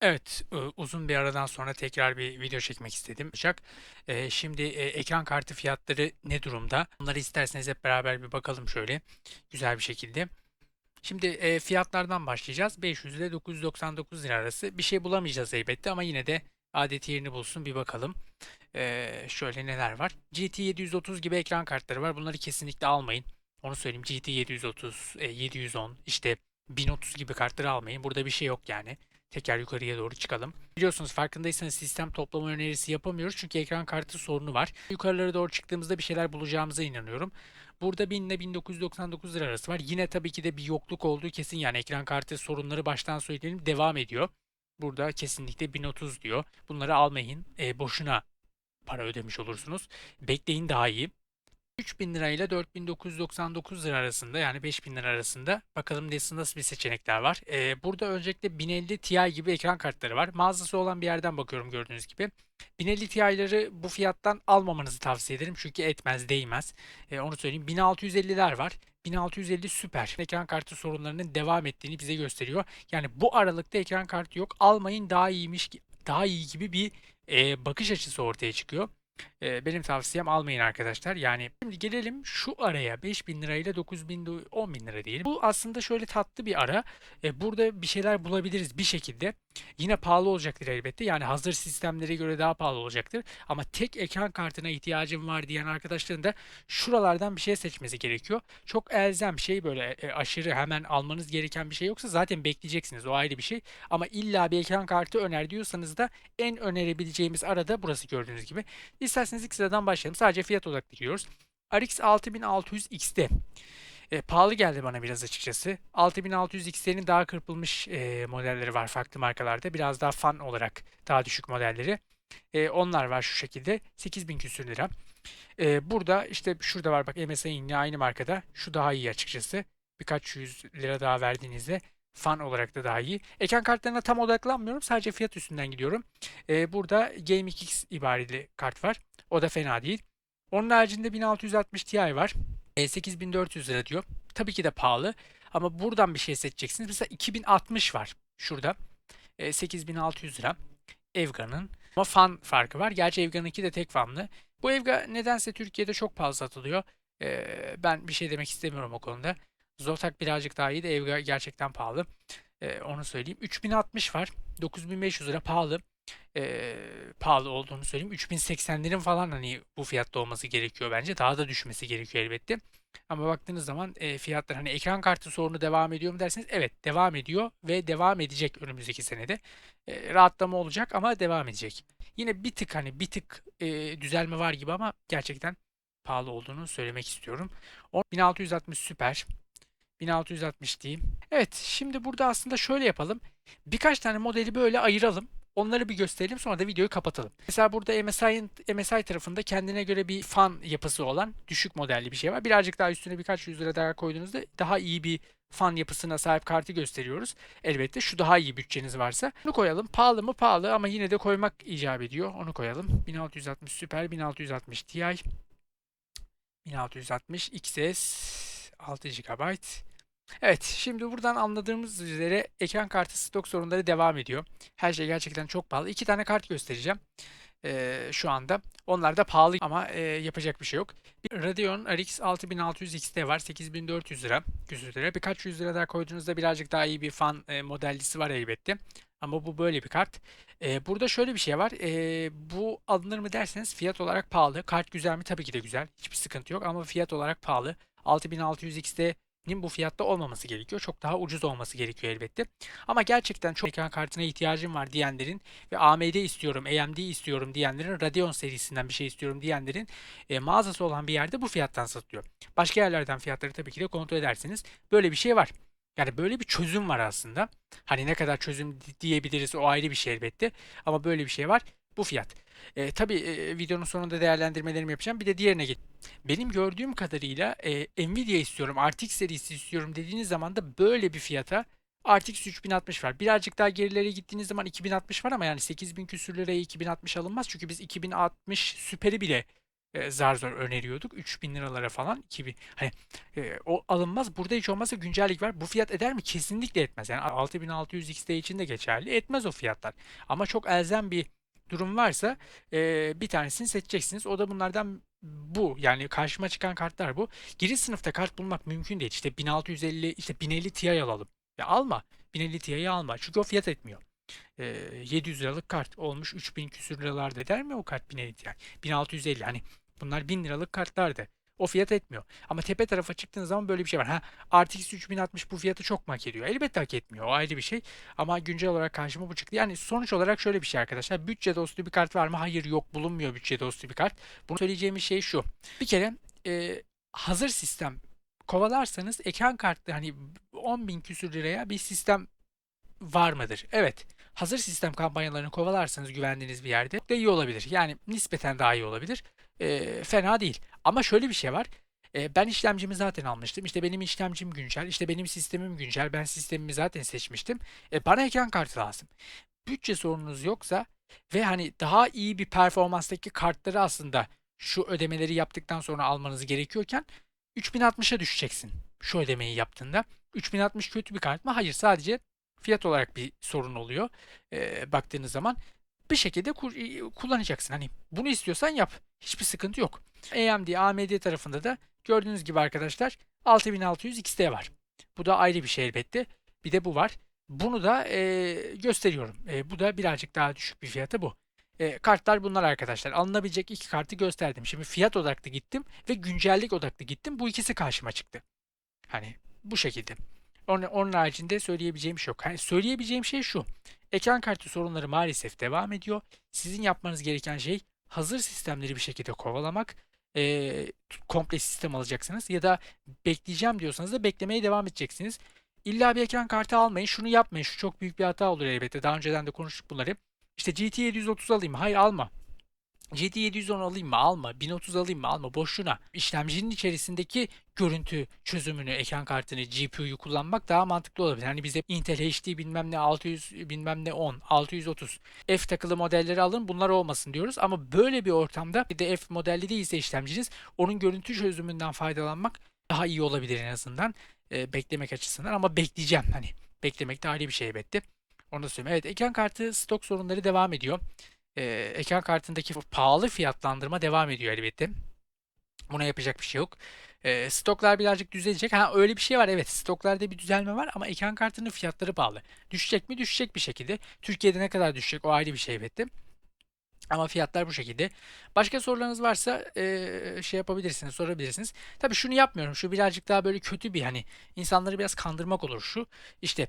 Evet, ııı, uzun bir aradan sonra tekrar bir video çekmek istedim. Olacak. Eee, şimdi, eee, ekran kartı fiyatları ne durumda? Bunları isterseniz hep beraber bir bakalım şöyle güzel bir şekilde. Şimdi, fiyatlardan başlayacağız. 500 ile 999 lira arası. Bir şey bulamayacağız elbette ama yine de adeti yerini bulsun bir bakalım. Şöyle neler var? GT 730 gibi ekran kartları var. Bunları kesinlikle almayın. Onu söyleyeyim. GT 730, eee, 710, işte 1030 gibi kartları almayın. Burada bir şey yok yani. Tekrar yukarıya doğru çıkalım. Biliyorsunuz farkındaysanız sistem toplama önerisi yapamıyoruz çünkü ekran kartı sorunu var. Yukarılara doğru çıktığımızda bir şeyler bulacağımıza inanıyorum. Burada 1000 ile 1999 lira arası var. Yine tabii ki de bir yokluk olduğu kesin yani ekran kartı sorunları baştan söyleyelim devam ediyor. Burada kesinlikle 1030 diyor. Bunları almayın. E, boşuna para ödemiş olursunuz. Bekleyin daha iyi. 3000 lira ile 4999 lira arasında yani 5000 lira arasında bakalım nasıl nasıl bir seçenekler var. Ee, burada öncelikle 1050 Ti gibi ekran kartları var. Mağazası olan bir yerden bakıyorum gördüğünüz gibi. 1050 Ti'ları bu fiyattan almamanızı tavsiye ederim çünkü etmez değmez. Ee, onu söyleyeyim. 1650'ler var. 1650 süper. Ekran kartı sorunlarının devam ettiğini bize gösteriyor. Yani bu aralıkta ekran kartı yok. Almayın daha iyiymiş daha iyi gibi bir e, bakış açısı ortaya çıkıyor. Eee, benim tavsiyem almayın arkadaşlar. Yani şimdi gelelim şu araya 5000 lira ile 9000 do 10.000 lira diyelim. Bu aslında şöyle tatlı bir ara. Eee, burada bir şeyler bulabiliriz bir şekilde. Yine pahalı olacaktır elbette. Yani hazır sistemlere göre daha pahalı olacaktır. Ama tek ekran kartına ihtiyacım var diyen arkadaşların da şuralardan bir şey seçmesi gerekiyor. Çok elzem şey böyle e, aşırı hemen almanız gereken bir şey yoksa zaten bekleyeceksiniz. O ayrı bir şey. Ama illa bir ekran kartı öner diyorsanız da en önerebileceğimiz arada burası gördüğünüz gibi. İsterseniz ilk sıradan başlayalım. Sadece fiyat odaklı gidiyoruz. RX 6600 XT. E, pahalı geldi bana biraz açıkçası. 6600 XT'nin daha kırpılmış e, modelleri var farklı markalarda. Biraz daha fan olarak daha düşük modelleri. E, onlar var şu şekilde. 8000 küsür lira. E, burada işte şurada var bak MSI yine aynı markada. Şu daha iyi açıkçası. Birkaç yüz lira daha verdiğinizde fan olarak da daha iyi. Ekran kartlarına tam odaklanmıyorum. Sadece fiyat üstünden gidiyorum. Ee, burada GameX ibareli kart var. O da fena değil. Onun haricinde 1660 Ti var. E, 8400 lira diyor. Tabii ki de pahalı. Ama buradan bir şey seçeceksiniz. Mesela 2060 var şurada. E, 8600 lira. Evga'nın. Ama fan farkı var. Gerçi Evga'nınki de tek fanlı. Bu Evga nedense Türkiye'de çok pahalı satılıyor. E, ben bir şey demek istemiyorum o konuda. Zotac birazcık daha iyi de Evga gerçekten pahalı. Ee, onu söyleyeyim. 3060 var. 9500 lira pahalı. Ee, pahalı olduğunu söyleyeyim. 3080'lerin falan hani bu fiyatta olması gerekiyor bence. Daha da düşmesi gerekiyor elbette. Ama baktığınız zaman e, fiyatlar hani ekran kartı sorunu devam ediyor mu derseniz evet devam ediyor ve devam edecek önümüzdeki senede. E, rahatlama olacak ama devam edecek. Yine bir tık hani bir tık e, düzelme var gibi ama gerçekten pahalı olduğunu söylemek istiyorum. 1660 süper. 1660 diyeyim. Evet, şimdi burada aslında şöyle yapalım. Birkaç tane modeli böyle ayıralım. Onları bir gösterelim sonra da videoyu kapatalım. Mesela burada MSI'ın MSI tarafında kendine göre bir fan yapısı olan düşük modelli bir şey var. Birazcık daha üstüne birkaç yüz lira daha koyduğunuzda daha iyi bir fan yapısına sahip kartı gösteriyoruz. Elbette şu daha iyi bütçeniz varsa. Bunu koyalım. Pahalı mı? Pahalı ama yine de koymak icap ediyor. Onu koyalım. 1660 Super, 1660 Ti, 1660 XS 6 GB. Evet, şimdi buradan anladığımız üzere ekran kartı stok sorunları devam ediyor. Her şey gerçekten çok pahalı. İki tane kart göstereceğim ee, şu anda. Onlar da pahalı ama e, yapacak bir şey yok. Bir Radeon RX 6600 XT var. 8400 lira. Küsür lira. Birkaç yüz lira daha koyduğunuzda birazcık daha iyi bir fan e, modellisi var elbette. Ama bu böyle bir kart. E, burada şöyle bir şey var. E, bu alınır mı derseniz fiyat olarak pahalı. Kart güzel mi? Tabii ki de güzel. Hiçbir sıkıntı yok ama fiyat olarak pahalı. 6600 XT bu fiyatta olmaması gerekiyor. Çok daha ucuz olması gerekiyor elbette. Ama gerçekten çok ekran kartına ihtiyacım var diyenlerin ve AMD istiyorum, AMD istiyorum diyenlerin, Radeon serisinden bir şey istiyorum diyenlerin e, mağazası olan bir yerde bu fiyattan satılıyor. Başka yerlerden fiyatları tabii ki de kontrol ederseniz böyle bir şey var. Yani böyle bir çözüm var aslında. Hani ne kadar çözüm diyebiliriz o ayrı bir şey elbette. Ama böyle bir şey var. Bu fiyat. E, tabii e, videonun sonunda değerlendirmelerimi yapacağım. Bir de diğerine git. Benim gördüğüm kadarıyla e, Nvidia istiyorum, RTX serisi istiyorum dediğiniz zaman da böyle bir fiyata RTX 3060 var. Birazcık daha gerilere gittiğiniz zaman 2060 var ama yani 8000 küsür liraya 2060 alınmaz. Çünkü biz 2060 süperi bile e, zar zor öneriyorduk. 3000 liralara falan 2000 hani e, o alınmaz. Burada hiç olmazsa güncellik var. Bu fiyat eder mi? Kesinlikle etmez. Yani 6600 XT için de geçerli. Etmez o fiyatlar. Ama çok elzem bir durum varsa e, bir tanesini seçeceksiniz. O da bunlardan bu. Yani karşıma çıkan kartlar bu. Giriş sınıfta kart bulmak mümkün değil. İşte 1650, işte 1050 Ti alalım. Ya alma. 1050 Ti'yi alma. Çünkü o fiyat etmiyor. E, 700 liralık kart olmuş 3000 küsür liralarda eder mi o kart 1050 Ti? 1650 hani bunlar 1000 liralık kartlardı. O fiyat etmiyor. Ama tepe tarafa çıktığınız zaman böyle bir şey var. Ha RTX 3060 bu fiyatı çok mu hak ediyor? Elbette hak etmiyor. O ayrı bir şey. Ama güncel olarak karşıma bu çıktı. Yani sonuç olarak şöyle bir şey arkadaşlar. Bütçe dostu bir kart var mı? Hayır yok bulunmuyor bütçe dostu bir kart. Bunu söyleyeceğimiz şey şu. Bir kere e, hazır sistem kovalarsanız ekran kartlı hani 10 bin küsür liraya bir sistem var mıdır? Evet. Hazır sistem kampanyalarını kovalarsanız güvendiğiniz bir yerde de iyi olabilir. Yani nispeten daha iyi olabilir. E, fena değil. Ama şöyle bir şey var. E, ben işlemcimi zaten almıştım. İşte benim işlemcim güncel. İşte benim sistemim güncel. Ben sistemimi zaten seçmiştim. E, bana ekran kartı lazım. Bütçe sorununuz yoksa ve hani daha iyi bir performanstaki kartları aslında şu ödemeleri yaptıktan sonra almanız gerekiyorken 3060'a düşeceksin şu ödemeyi yaptığında. 3060 kötü bir kart mı? Hayır sadece fiyat olarak bir sorun oluyor. E, baktığınız zaman bir şekilde kullanacaksın. Hani bunu istiyorsan yap. Hiçbir sıkıntı yok. AMD, AMD tarafında da gördüğünüz gibi arkadaşlar 6600 XT var. Bu da ayrı bir şey elbette. Bir de bu var. Bunu da e, gösteriyorum. E, bu da birazcık daha düşük bir fiyatı bu. E, kartlar bunlar arkadaşlar. Alınabilecek iki kartı gösterdim. Şimdi fiyat odaklı gittim ve güncellik odaklı gittim. Bu ikisi karşıma çıktı. Hani bu şekilde. Onun, onun haricinde söyleyebileceğim şey yok. Hani söyleyebileceğim şey şu. Ekran kartı sorunları maalesef devam ediyor. Sizin yapmanız gereken şey hazır sistemleri bir şekilde kovalamak. E, komple sistem alacaksınız ya da bekleyeceğim diyorsanız da beklemeye devam edeceksiniz. İlla bir ekran kartı almayın. Şunu yapmayın. Şu çok büyük bir hata olur elbette. Daha önceden de konuştuk bunları. İşte GT 730 alayım. Hayır alma. GT 710 alayım mı? Alma. 1030 alayım mı? Alma. Boşuna. İşlemcinin içerisindeki görüntü çözümünü, ekran kartını, GPU'yu kullanmak daha mantıklı olabilir. Hani bize Intel HD bilmem ne 600 bilmem ne 10, 630 F takılı modelleri alın bunlar olmasın diyoruz. Ama böyle bir ortamda bir de F modelli değilse işlemciniz onun görüntü çözümünden faydalanmak daha iyi olabilir en azından. E, beklemek açısından ama bekleyeceğim. Hani beklemek de ayrı bir şey elbette. Onu da söyleyeyim. Evet ekran kartı stok sorunları devam ediyor e, ekran kartındaki pahalı fiyatlandırma devam ediyor elbette. Buna yapacak bir şey yok. E, stoklar birazcık düzelecek. Ha öyle bir şey var evet stoklarda bir düzelme var ama ekran kartının fiyatları pahalı. Düşecek mi? Düşecek bir şekilde. Türkiye'de ne kadar düşecek o ayrı bir şey elbette. Ama fiyatlar bu şekilde. Başka sorularınız varsa e, şey yapabilirsiniz, sorabilirsiniz. Tabii şunu yapmıyorum. Şu birazcık daha böyle kötü bir hani insanları biraz kandırmak olur şu. İşte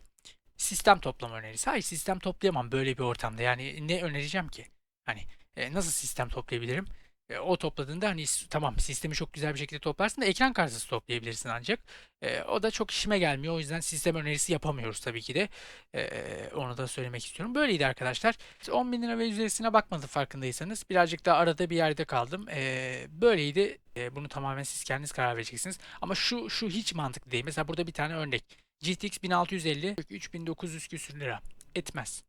sistem toplama önerisi. Hayır sistem toplayamam böyle bir ortamda. Yani ne önereceğim ki? Hani e, nasıl sistem toplayabilirim? E, o topladığında hani tamam sistemi çok güzel bir şekilde toplarsın da ekran kartısı toplayabilirsin ancak. E, o da çok işime gelmiyor. O yüzden sistem önerisi yapamıyoruz tabii ki de. E, onu da söylemek istiyorum. Böyleydi arkadaşlar. 10 bin lira ve üzerisine bakmadım farkındaysanız. Birazcık daha arada bir yerde kaldım. E, böyleydi. E, bunu tamamen siz kendiniz karar vereceksiniz. Ama şu şu hiç mantıklı değil. Mesela burada bir tane örnek. GTX 1650 3900 küsür lira. Etmez.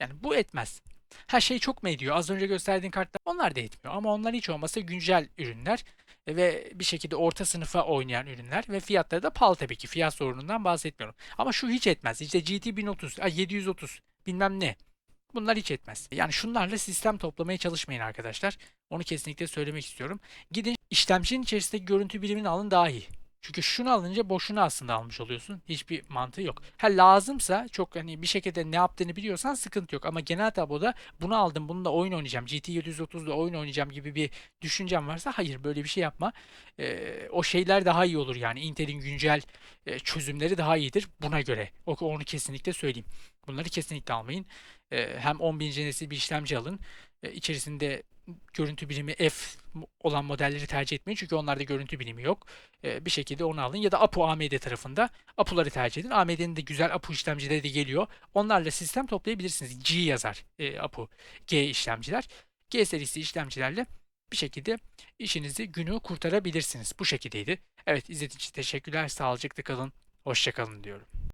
Yani bu etmez. Her şey çok mu ediyor? Az önce gösterdiğin kartlar onlar da etmiyor. Ama onlar hiç olmasa güncel ürünler ve bir şekilde orta sınıfa oynayan ürünler ve fiyatları da pahalı tabii ki. Fiyat sorunundan bahsetmiyorum. Ama şu hiç etmez. İşte GT 1030, 730 bilmem ne. Bunlar hiç etmez. Yani şunlarla sistem toplamaya çalışmayın arkadaşlar. Onu kesinlikle söylemek istiyorum. Gidin işlemcinin içerisindeki görüntü birimini alın daha iyi. Çünkü şunu alınca boşuna aslında almış oluyorsun. Hiçbir mantığı yok. Ha lazımsa çok hani bir şekilde ne yaptığını biliyorsan sıkıntı yok. Ama genel tabloda bunu aldım bununla oyun oynayacağım. GT 730'da oyun oynayacağım gibi bir düşüncem varsa hayır böyle bir şey yapma. Ee, o şeyler daha iyi olur yani. Intel'in güncel e, çözümleri daha iyidir buna göre. O, onu kesinlikle söyleyeyim. Bunları kesinlikle almayın. Ee, hem 10.000 nesil bir işlemci alın. Ee, içerisinde görüntü birimi F olan modelleri tercih etmeyin. Çünkü onlarda görüntü birimi yok. E, bir şekilde onu alın. Ya da APU AMD tarafında APU'ları tercih edin. AMD'nin de güzel APU işlemcileri de geliyor. Onlarla sistem toplayabilirsiniz. G yazar e, APU. G işlemciler. G serisi işlemcilerle bir şekilde işinizi günü kurtarabilirsiniz. Bu şekildeydi. Evet izlediğiniz için teşekkürler. Sağlıcakla kalın. Hoşçakalın diyorum.